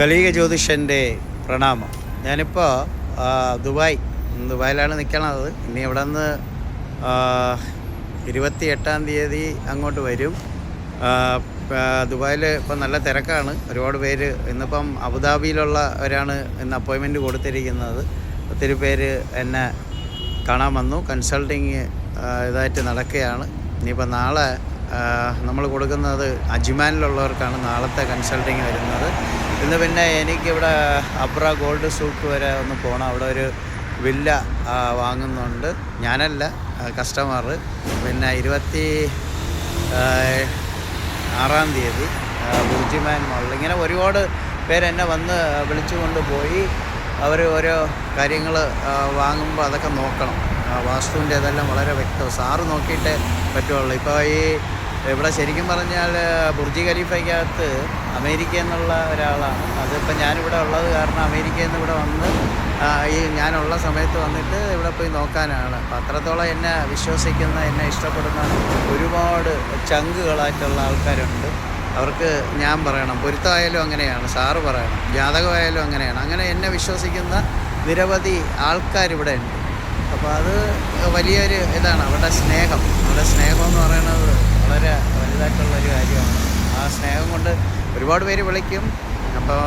കലീക ജ്യോതിഷന്റെ പ്രണാമം ഞാനിപ്പോൾ ദുബായ് ദുബായിലാണ് നിൽക്കണത് ഇനി ഇവിടെ നിന്ന് ഇരുപത്തി എട്ടാം തീയതി അങ്ങോട്ട് വരും. ദുബായിൽ ഇപ്പം നല്ല തിരക്കാണ്. ഒരുപാട് പേര് ഇന്നിപ്പം അബുദാബിയിലുള്ളവരാണ് ഇന്ന് അപ്പോയിൻമെന്റ് കൊടുത്തിരിക്കുന്നത്. ഒത്തിരി പേര് എന്നെ കാണാൻ വന്നു. കൺസൾട്ടിങ് ഇതായിട്ട് നടക്കുകയാണ്. ഇനിയിപ്പോൾ നാളെ നമ്മൾ കൊടുക്കുന്നത് അജ്മാനിലുള്ളവർക്കാണ് നാളത്തെ കൺസൾട്ടിങ് വരുന്നത്. ഇന്ന് പിന്നെ എനിക്കിവിടെ അബ്ര ഗോൾഡ് സൂക്ക് വരെ ഒന്ന് പോകണം അവിടെ ഒരു വില്ല വാങ്ങുന്നുണ്ട്. ഞാനല്ല കസ്റ്റമർ പിന്നെ ഇരുപത്തി ആറാം തീയതി ബുജിമാൻ മോളിൽ ഇങ്ങനെ ഒരുപാട് പേരെന്നെ വന്ന് വിളിച്ചു കൊണ്ടുപോയി അവർ ഓരോ കാര്യങ്ങൾ വാങ്ങുമ്പോൾ അതൊക്കെ നോക്കണം. വാസ്തുവിന്റെ ഇതെല്ലാം വളരെ വ്യക്തം. സാറ് നോക്കിയിട്ടേ പറ്റുള്ളൂ. ഇപ്പോൾ ഈ ഇവിടെ ശരിക്കും പറഞ്ഞാൽ ബുർജി ഖലീഫയ്ക്കകത്ത് അമേരിക്ക എന്നുള്ള ഒരാളാണ്. അതിപ്പോൾ ഞാനിവിടെ ഉള്ളത് കാരണം അമേരിക്കയിൽ നിന്ന് ഇവിടെ വന്ന് ഈ ഞാനുള്ള സമയത്ത് വന്നിട്ട് ഇവിടെ പോയി നോക്കാനാണ്. അപ്പം അത്രത്തോളം എന്നെ വിശ്വസിക്കുന്ന എന്നെ ഇഷ്ടപ്പെടുന്ന ഒരുപാട് ചങ്കുകളായിട്ടുള്ള ആൾക്കാരുണ്ട്. അവർക്ക് ഞാൻ പറയണം പൊരുത്തമായാലും അങ്ങനെയാണ് സാറ് പറയണം ജാതകമായാലും അങ്ങനെയാണ്. അങ്ങനെ എന്നെ വിശ്വസിക്കുന്ന നിരവധി ആൾക്കാരിവിടെ ഉണ്ട്. അപ്പോൾ അത് വലിയൊരു ഇതാണ് അവരുടെ സ്നേഹം. അവരുടെ സ്നേഹം എന്ന് പറയുന്നത് വളരെ വലുതായിട്ടുള്ളൊരു കാര്യമാണ്. ആ സ്നേഹം കൊണ്ട് ഒരുപാട് പേര് വിളിക്കും. അപ്പോൾ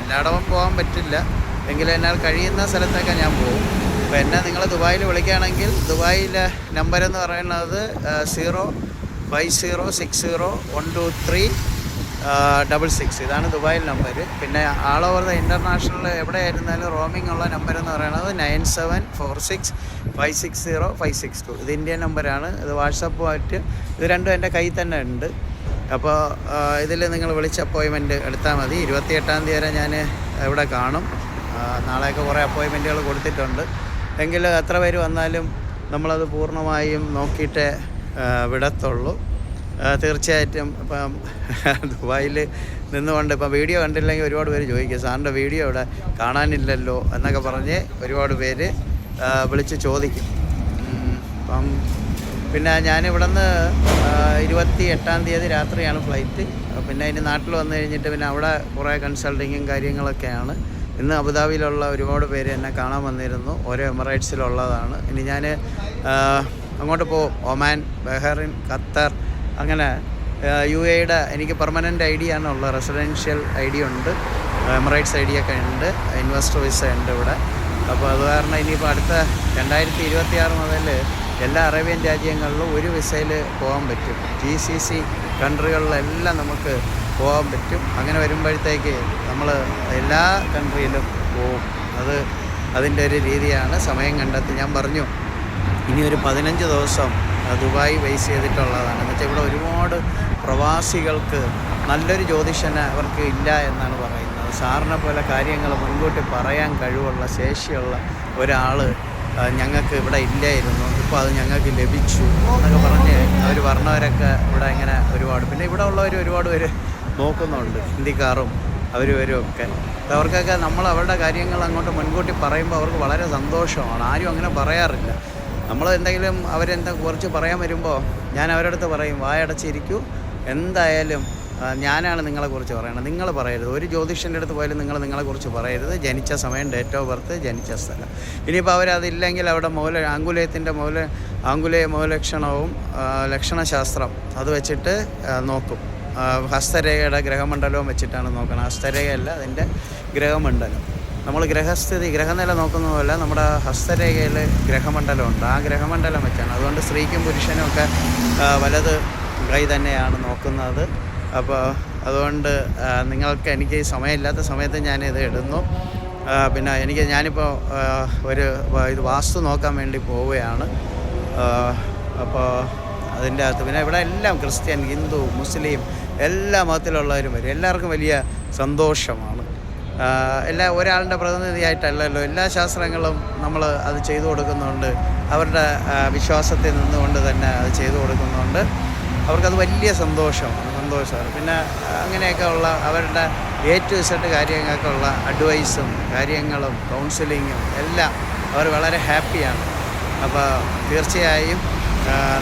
എല്ലായിടവും പോകാൻ പറ്റില്ല. എങ്കിലും എന്നാൽ കഴിയുന്ന സ്ഥലത്തൊക്കെ ഞാൻ പോകും. അപ്പോൾ എന്നെ നിങ്ങൾ ദുബായിൽ വിളിക്കുകയാണെങ്കിൽ ദുബായിലെ നമ്പർ എന്ന് പറയുന്നത് zero five zero six zero one two three double six ഇതാണ് ദുബായിൽ നമ്പർ പിന്നെ ആൾ ഓവർ ദ ഇന്റർനാഷണൽ എവിടെ ആയിരുന്നാലും റോമിംഗ് ഉള്ള നമ്പർ എന്ന് പറയുന്നത് nine seven four six five six zero five six two ഇത് ഇന്ത്യൻ നമ്പറാണ് ഇത് വാട്സപ്പുമായിട്ട് ഇത് രണ്ടും എന്റെ കയ്യിൽ തന്നെ ഉണ്ട്. അപ്പോൾ ഇതിൽ നിങ്ങൾ വിളിച്ച് അപ്പോയിൻമെന്റ് എടുത്താൽ മതി. ഇരുപത്തിയെട്ടാം തീയതി വരെ ഞാൻ ഇവിടെ കാണും. നാളെയൊക്കെ കുറേ അപ്പോയിൻമെന്റുകൾ കൊടുത്തിട്ടുണ്ട്. എങ്കിൽ എത്ര പേര് വന്നാലും നമ്മളത് പൂർണമായും നോക്കിയിട്ടേ വിടത്തുള്ളൂ. തീർച്ചയായിട്ടും ഇപ്പം ദുബായിൽ നിന്നുകൊണ്ട് ഇപ്പം വീഡിയോ കണ്ടില്ലെങ്കിൽ ഒരുപാട് പേര് ചോദിക്കുക സാറിന്റെ വീഡിയോ ഇവിടെ കാണാനില്ലല്ലോ? എന്നൊക്കെ പറഞ്ഞ് ഒരുപാട് പേര് വിളിച്ച് ചോദിക്കും. അപ്പം പിന്നെ ഞാനിവിടെ നിന്ന് ഇരുപത്തി എട്ടാം തീയതി രാത്രിയാണ് ഫ്ലൈറ്റ്. പിന്നെ ഇനി നാട്ടിൽ വന്നു കഴിഞ്ഞിട്ട് പിന്നെ അവിടെ കുറേ കൺസൾട്ടിങ്ങും കാര്യങ്ങളൊക്കെയാണ്. ഇന്ന് അബുദാബിയിലുള്ള ഒരുപാട് പേര് എന്നെ കാണാൻ വന്നിരുന്നു. ഓരോ എമിറേറ്റ്സിലുള്ളതാണ്. ഇനി ഞാൻ അങ്ങോട്ട് പോകും ഒമാൻ ബഹറിൻ ഖത്തർ അങ്ങനെ യു എയുടെ എനിക്ക് പെർമനന്റ് ഐ ഡി ആണ് ഉള്ളത് റെസിഡൻഷ്യൽ ഐ ഡി ഉണ്ട്. എമറൈറ്റ്സ് ഐ ഡി ഒക്കെ ഉണ്ട്. ഇൻവെസ്റ്റർ വിസ ഉണ്ട് ഇവിടെ. അപ്പോൾ അത് കാരണം ഇനിയിപ്പോൾ അടുത്ത രണ്ടായിരത്തി ഇരുപത്തി ആറ് മുതൽ എല്ലാ അറേബ്യൻ രാജ്യങ്ങളിലും ഒരു വിസയിൽ പോകാൻ പറ്റും. ജി സി സി കൺട്രികളിലെല്ലാം നമുക്ക് പോകാൻ പറ്റും. അങ്ങനെ വരുമ്പോഴത്തേക്ക് നമ്മൾ എല്ലാ കൺട്രിയിലും പോവും അത് അതിന്റെ ഒരു രീതിയാണ്. സമയം കണ്ടെത്തി. ഞാൻ പറഞ്ഞു ഇനി ഒരു പതിനഞ്ച് ദിവസം ദുബായ് ബേസ് ചെയ്തിട്ടുള്ളതാണ്. എന്നുവെച്ചാൽ ഇവിടെ ഒരുപാട് പ്രവാസികൾക്ക് നല്ലൊരു ജ്യോതിഷന് അവർക്ക് ഇല്ല എന്നാണ് പറയുന്നത്. സാറിനെ പോലെ കാര്യങ്ങൾ മുൻകൂട്ടി പറയാൻ കഴിവുള്ള ശേഷിയുള്ള ഒരാൾ ഞങ്ങൾക്ക് ഇവിടെ ഇല്ലായിരുന്നു. ഇപ്പോൾ അത് ഞങ്ങൾക്ക് ലഭിച്ചു എന്നൊക്കെ പറഞ്ഞ് അവർ പറഞ്ഞവരൊക്കെ ഇവിടെ ഇങ്ങനെ ഒരുപാട്. പിന്നെ ഇവിടെ ഉള്ളവർ ഒരുപാട് പേര് നോക്കുന്നുണ്ട്. ഹിന്ദിക്കാറും അവർ വരും ഒക്കെ. അവർക്കൊക്കെ നമ്മൾ അവരുടെ കാര്യങ്ങൾ അങ്ങോട്ട് മുൻകൂട്ടി പറയുമ്പോൾ അവർക്ക് വളരെ സന്തോഷമാണ്. ആരും അങ്ങനെ പറയാറില്ല. നമ്മൾ എന്തെങ്കിലും അവരെന്താ കുറച്ച് പറയാൻ വരുമ്പോൾ ഞാൻ അവരടുത്ത് പറയും വായടച്ചിരിക്കൂ. എന്തായാലും ഞാനാണ് നിങ്ങളെക്കുറിച്ച് പറയണത്. നിങ്ങൾ പറയരുത്. ഒരു ജ്യോതിഷന്റെ അടുത്ത് പോയാലും നിങ്ങൾ നിങ്ങളെക്കുറിച്ച് പറയരുത്. ജനിച്ച സമയം ഡേറ്റ് ഓഫ് ബർത്ത് ജനിച്ച സ്ഥലം. ഇനിയിപ്പോൾ അവരതില്ലെങ്കിൽ അവിടെ മൗല ആംഗുലേയത്തിന്റെ മൗല ആംഗുലേയ മൗലക്ഷണവും ലക്ഷണശാസ്ത്രം അത് വെച്ചിട്ട് നോക്കും. ഹസ്തരേഖയുടെ ഗ്രഹമണ്ഡലവും വെച്ചിട്ടാണ് നോക്കണം ഹസ്തരേഖയല്ല അതിന്റെ ഗ്രഹമണ്ഡലം. നമ്മൾ ഗ്രഹസ്ഥിതി ഗ്രഹനില നോക്കുന്ന പോലെ നമ്മുടെ ഹസ്തരേഖയിൽ ഗ്രഹമണ്ഡലമുണ്ട്. ആ ഗ്രഹമണ്ഡലം വെച്ചാണ്. അതുകൊണ്ട് സ്ത്രീക്കും പുരുഷനും ഒക്കെ വലത് കൈ തന്നെയാണ് നോക്കുന്നത്. അപ്പോൾ അതുകൊണ്ട് നിങ്ങൾക്ക് എനിക്ക് സമയമില്ലാത്ത സമയത്ത് ഇത് ഇടുന്നു. പിന്നെ എനിക്ക് ഞാനിപ്പോൾ ഒരു ഇത് വാസ്തു നോക്കാൻ വേണ്ടി പോവുകയാണ്. അപ്പോൾ അതിന്റെ അകത്ത് പിന്നെ ഇവിടെ എല്ലാം ക്രിസ്ത്യൻ ഹിന്ദു മുസ്ലിം എല്ലാ മതത്തിലുള്ളവരും വരും. എല്ലാവർക്കും വലിയ സന്തോഷമാണ്. എല്ലാ ഒരാളുടെ പ്രതിനിധിയായിട്ടല്ലല്ലോ. എല്ലാ ശാസ്ത്രങ്ങളും നമ്മൾ അത് ചെയ്തു കൊടുക്കുന്നുണ്ട്. അവരുടെ വിശ്വാസത്തിൽ നിന്നുകൊണ്ട് തന്നെ അത് ചെയ്തു കൊടുക്കുന്നുണ്ട്. അവർക്കത് വലിയ സന്തോഷമാണ് സന്തോഷമാണ്. പിന്നെ അങ്ങനെയൊക്കെ ഉള്ള അവരുടെ എ ടു ഇസഡ് കാര്യങ്ങൾക്ക് ഉള്ള അഡ്വൈസും കാര്യങ്ങളും കൗൺസിലിങ്ങും എല്ലാം അവർ വളരെ ഹാപ്പിയാണ് അപ്പോൾ തീർച്ചയായും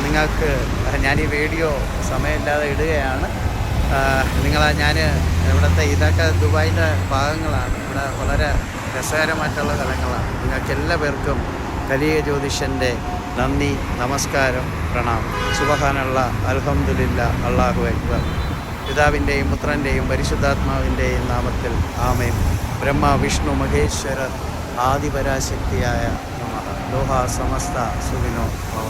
നിങ്ങൾക്ക് ഞാൻ ഈ വീഡിയോ സമയമില്ലാതെ ഇടുകയാണ്. നിങ്ങൾ ഞാൻ ഇവിടുത്തെ ഇതൊക്കെ ദുബായിന്റെ ഭാഗങ്ങളാണ്. ഇവിടെ വളരെ രസകരമായിട്ടുള്ള സ്ഥലങ്ങളാണ്. നിങ്ങൾക്ക് എല്ലാ പേർക്കും കലിയ ജ്യോതിഷന്റെ നന്ദി നമസ്കാരം പ്രണാം സുബഹാനുള്ള അൽഹംദുലില്ല അള്ളാഹു അക്ബർ. പിതാവിന്റെയും പുത്രന്റെയും പരിശുദ്ധാത്മാവിന്റെയും നാമത്തിൽ ആമയും ബ്രഹ്മ വിഷ്ണു മഹേശ്വരർ ആദിപരാശക്തിയായ ലോഹ സമസ്ത സുവിനോ ഭവ.